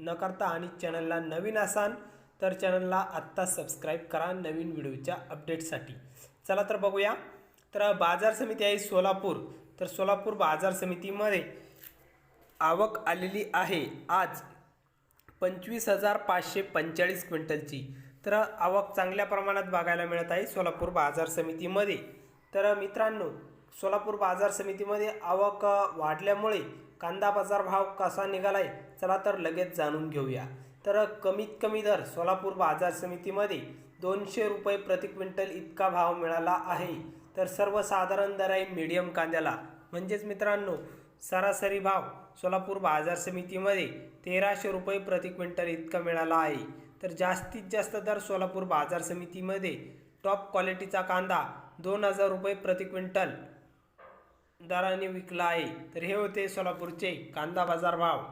न करता आणि चॅनलला नवीन असाल तर चॅनलला आत्ता सबस्क्राईब करा नवीन व्हिडिओच्या अपडेटसाठी चला तर बघूया. तर बाजार समिती आहे सोलापूर. तर सोलापूर बाजार समितीमध्ये आवक आलेली आहे. आज पंचवीस हजार पाचशे पंचेचाळीस क्विंटलची. तर आवक चांगल्या प्रमाणात बघायला मिळत आहे सोलापूर बाजार समितीमध्ये. तर मित्रांनो सोलापूर बाजार समितीमध्ये आवक वाढल्यामुळे कांदा बाजार भाव कसा निघालाय चला तर लगेच जाणून घेऊया. तर कमीत कमी दर सोलापूर बाजार समितीमध्ये दोनशे रुपये प्रति क्विंटल इतका भाव मिळाला आहे. तर सर्वसाधारण दर आहे मीडियम कांद्याला. म्हणजेच मित्रांनो सरासरी भाव सोलापूर बाजार समितीमध्ये तेराशे रुपये प्रति क्विंटल इतका मिळाला आहे. तर जास्तीत जास्त दर सोलापूर बाजार समितीमध्ये टॉप क्वालिटीचा कांदा दोन हजार रुपये प्रति क्विंटल दराने विकला आहे. तर हे होते सोलापूरचे कांदा बाजार भाव.